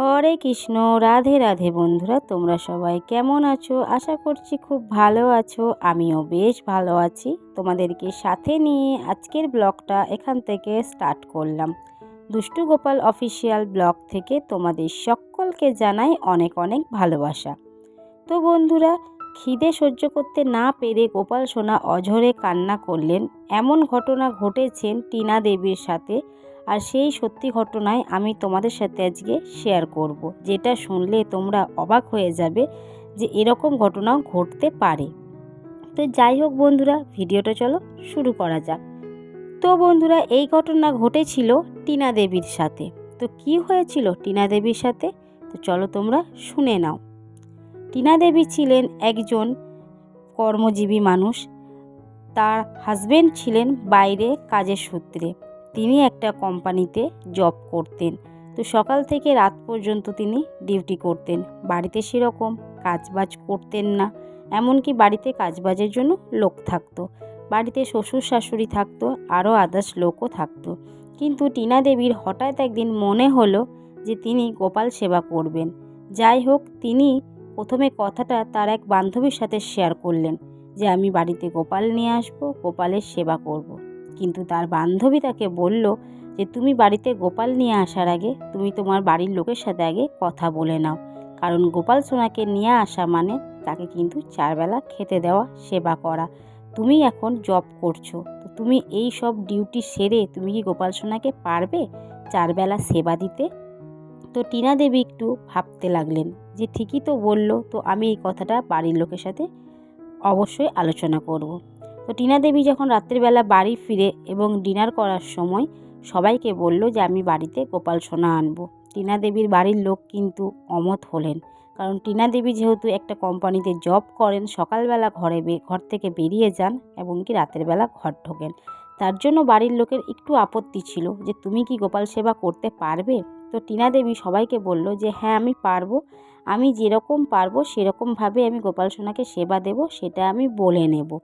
হরে কৃষ্ণ, রাধে রাধে বন্ধুরা, তোমরা সবাই কেমন আছো? আশা করছি খুব ভালো আছো, আমিও বেশ ভালো আছি। তোমাদেরকে সাথে নিয়ে আজকের ব্লগটা এখান থেকে স্টার্ট করলাম। দুষ্টু গোপাল অফিসিয়াল ব্লগ থেকে তোমাদের সকলকে জানাই অনেক অনেক ভালোবাসা। তো বন্ধুরা, খিদে সহ্য করতে না পেরে গোপাল সোনা অঝরে কান্না করলেন। এমন ঘটনা ঘটেছেন টিনা দেবীর সাথে। আর সেই সত্যি ঘটনায় আমি তোমাদের সাথে আজকে শেয়ার করব। যেটা শুনলে তোমরা অবাক হয়ে যাবে যে এরকম ঘটনাও ঘটতে পারে। তো যাই হোক বন্ধুরা, ভিডিওটা চলো শুরু করা যাক। তো বন্ধুরা, এই ঘটনা ঘটেছিল টিনা দেবীর সাথে। তো কি হয়েছিল টিনা দেবীর সাথে? তো চলো তোমরা শুনে নাও। টিনা দেবী ছিলেন একজন কর্মজীবী মানুষ। তার হাজব্যান্ড ছিলেন বাইরে কাজের সূত্রে। তিনি একটা কোম্পানিতে জব করতেন। তো সকাল থেকে রাত পর্যন্ত তিনি ডিউটি করতেন। বাড়িতে সেরকম কাজবাজ করতেন না। এমনকি বাড়িতে কাজবাজের জন্য লোক থাকতো। বাড়িতে শ্বশুর শাশুড়ি থাকতো, আরও আদার্স লোকও থাকতো। কিন্তু টিনা দেবীর হঠাৎ একদিন মনে হলো যে তিনি গোপাল সেবা করবেন। যাই হোক, তিনি প্রথমে কথাটা তার এক বান্ধবীর সাথে শেয়ার করলেন যে, আমি বাড়িতে গোপাল নিয়ে আসব, গোপালের সেবা করব। কিন্তু তার বান্ধবী তাকে বলল যে, তুমি বাড়িতে গোপাল নিয়ে আসার আগে, তুমি তোমার বাড়ির লোকের সাথে আগে কথা বলে নাও। কারণ গোপাল সোনাকে নিয়ে আসা মানে তাকে কিন্তু চারবেলা খেতে দেওয়া, সেবা করা। তুমি এখন জব করছ, তো তুমি এই সব ডিউটি সেরে তুমি কি গোপাল সোনাকে পারবে চারবেলা সেবা দিতে? তো টিনা দেবী একটু ভাবতে লাগলেন যে, ঠিকই তো বলল, তো আমি এই কথাটা বাড়ির লোকের সাথে অবশ্যই আলোচনা করব। তো টিনা দেবী যখন রাত্রিবেলা বাড়ি ফিরে এবং ডিনার করার সময় সবাইকে বলল যে, আমি বাড়িতে গোপাল সোনা আনব। টিনা দেবীর বাড়ির লোক কিন্তু অমত হলেন। কারণ টিনা দেবী যেহেতু একটা কোম্পানিতে জব করেন, সকালবেলা ঘরে ঘর থেকে বেরিয়ে যান এবং কি রাতের বেলা ঘর ঢোকেন। তার জন্য বাড়ির লোকের একটু আপত্তি ছিল যে, তুমি কি গোপাল সেবা করতে পারবে? তো টিনা দেবী সবাইকে বলল যে হ্যাঁ আমি পারব। আমি যেরকম পারব, সেরকমভাবে আমি গোপাল সোনাকে সেবা দেব, সেটা আমি বলে নেব।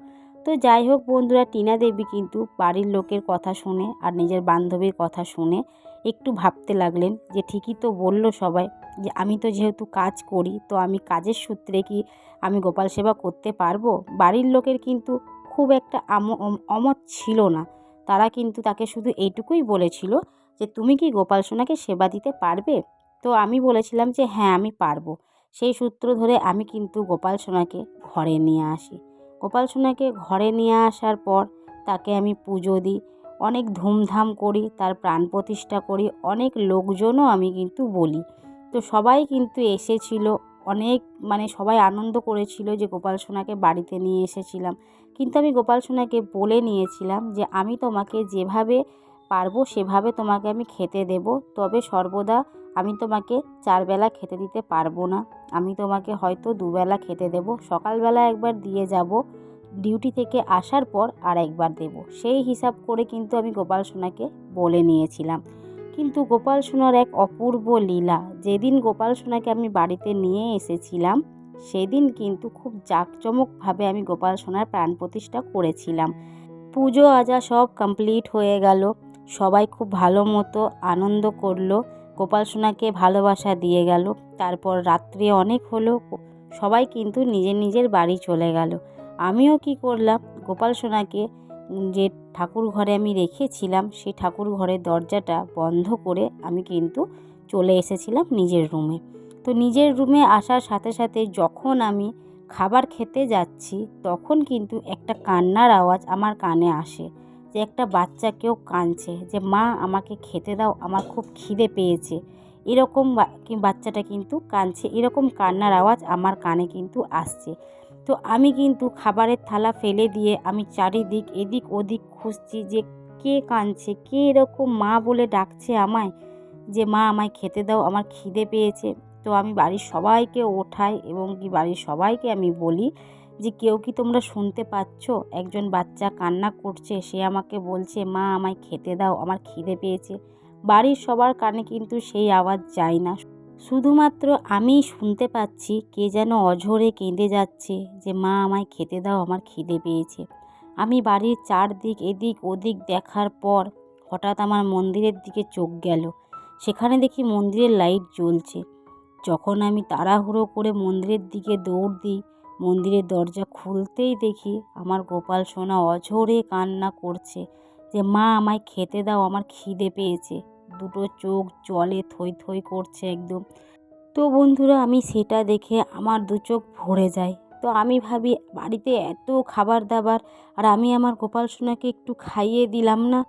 তো যাই হোক বন্ধুরা, টিনা দেবী কিন্তু বাড়ির লোকের কথা শুনে আর নিজের বান্ধবীর কথা শুনে একটু ভাবতে লাগলেন যে ঠিকই তো বলল সবাই যে আমি তো যেহেতু কাজ করি, তো আমি কাজের সূত্রে কি আমি গোপাল সেবা করতে পারব? বাড়ির লোকের কিন্তু খুব একটা অমত ছিল না। তারা কিন্তু তাকে শুধু এইটুকুই বলেছিল যে তুমি কি গোপাল সোনাকে সেবা দিতে পারবে? তো আমি বলেছিলাম যে হ্যাঁ আমি পারব। সেই সূত্র ধরে আমি কিন্তু গোপাল সোনাকে ঘরে নিয়ে আসি। গোপাল সোনাকে ঘরে নিয়ে আসার পর তাকে আমি পুজো দিই। অনেক ধুমধাম করি, তার প্রাণ প্রতিষ্ঠা করি, অনেক লোকজনও আমি কিন্তু বলি। তো সবাই কিন্তু এসেছিল, অনেক মানে সবাই আনন্দ করেছিল যে গোপাল সোনাকে বাড়িতে নিয়ে এসেছিলাম। কিন্তু আমি গোপাল সোনাকে বলে নিয়েছিলাম যে আমি তোমাকে যেভাবে পারব সেভাবে তোমাকে আমি খেতে দেব, তবে সর্বদা আমি তোমাকে চারবেলা খেতে দিতে পারব না। আমি তোমাকে হয়তো দুবেলা খেতে দেব, সকালবেলা একবার দিয়ে যাব, ডিউটি থেকে আসার পর আর একবার দেব। সেই হিসাব করে কিন্তু আমি গোপাল সোনাকে বলে নিয়েছিলাম। কিন্তু গোপাল সোনার এক অপূর্ব লীলা, যেদিন গোপাল সোনাকে আমি বাড়িতে নিয়ে এসেছিলাম, সেদিন কিন্তু খুব জাঁকজমকভাবে আমি গোপাল সোনার প্রাণ প্রতিষ্ঠা করেছিলাম। পুজো আজা সব কমপ্লিট হয়ে গেল। সবাই খুব ভালো মতো আনন্দ করল। গোপাল সোনাকে ভালোবাসা দিয়ে গেল। তারপর রাত্রে অনেক হলো। সবাই কিন্তু নিজের নিজের বাড়ি চলে গেল। আমিও কি করলাম? গোপাল সোনাকে যে ঠাকুর ঘরে আমি রেখেছিলাম সেই ঠাকুর ঘরের দরজাটা বন্ধ করে আমি কিন্তু চলে এসেছিলাম নিজের রুমে। তো নিজের রুমে আসার সাথে সাথে যখন আমি খাবার খেতে যাচ্ছি, তখন কিন্তু একটা কান্নার আওয়াজ আমার কানে আসে। যে একটা বাচ্চা কেউ কাঁদছে যে, মা, আমাকে খেতে দাও, আমার খুব খিদে পেয়েছে। এরকম বাচ্চাটা কিন্তু কাঁদছে। এরকম কান্নার আওয়াজ আমার কানে কিন্তু আসছে। তো আমি কিন্তু খাবারের থালা ফেলে দিয়ে আমি চারিদিক, এদিক ওদিক খুঁজছি যে, কে কাঁদছে, কে এরকম মা বলে ডাকছে আমায় যে, মা, আমায় খেতে দাও, আমার খিদে পেয়েছে। তো আমি বাড়ির সবাইকে ওঠাই এবং কি, বাড়ির সবাইকে আমি বলি যে কেউ কি তোমরা শুনতে পাচ্ছ? একজন বাচ্চা কান্না করছে, সে আমাকে বলছে, মা, আমায় খেতে দাও, আমার খিদে পেয়েছে। বাড়ির সবার কানে কিন্তু সেই আওয়াজ যায় না। শুধুমাত্র আমি শুনতে পাচ্ছি কে যেন অঝরে কেঁদে যাচ্ছে যে, মা, আমায় খেতে দাও, আমার খিদে পেয়েছে। আমি বাড়ির চারদিক, এদিক, ওদিক দেখার পর হঠাৎ আমার মন্দিরের দিকে চোখ গেল। সেখানে দেখি মন্দিরের লাইট জ্বলছে। যখন আমি তাড়াহুড়ো করে মন্দিরের দিকে দৌড় দিই মন্দিরের দরজা খুলতেই দেখি আমার গোপাল সোনা অঝোরে কান্না করছে যে, মা, আমায় খেতে দাও, আমার খিদে পেয়েছে। দুটো চোখ জলে থই থই করছে একদম। তো বন্ধুরা, আমি সেটা দেখে আমার দু চোখ ভরে যায়। তো আমি ভাবি, বাড়িতে এত খাবার দাবার, আর আমি আমার গোপাল সোনাকে একটু খাইয়ে দিলাম না?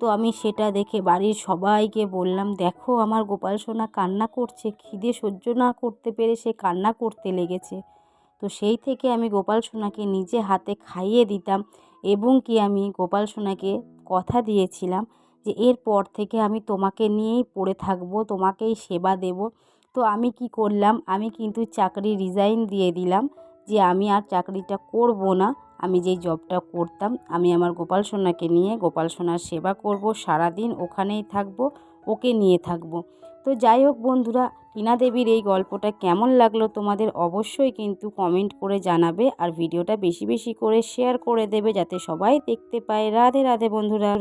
তো আমি সেটা দেখে বাড়ির সবাইকে বললাম, দেখো, আমার গোপাল সোনা কান্না করছে, খিদে সহ্য না করতে পেরে সে কান্না করতে লেগেছে। তো সেই থেকে আমি গোপাল সোনাকে নিজে হাতে খাইয়ে দিতাম এবং কি আমি গোপাল সোনাকে কথা দিয়েছিলাম যে এরপর থেকে আমি তোমাকে নিয়েই পড়ে থাকব, তোমাকেই সেবা দেব। তো আমি কি করলাম, আমি কিন্তু চাকরি রিজাইন দিয়ে দিলাম যে আমি আর চাকরিটা করব না, আমি যেই জবটা করতাম আমি আমার গোপাল সোনাকে নিয়ে গোপাল সোনার সেবা করব, সারাদিন ওখানেই থাকব, ওকে নিয়ে থাকব। তো যাই হোক বন্ধুরা, টিনা দেবীর এই গল্পটা কেমন লাগল তোমাদের অবশ্যই কিন্তু কমেন্ট করে জানাবে আর ভিডিওটা বেশি বেশি করে শেয়ার করে দেবে যাতে সবাই দেখতে পায়। রাধে রাধে বন্ধুরা।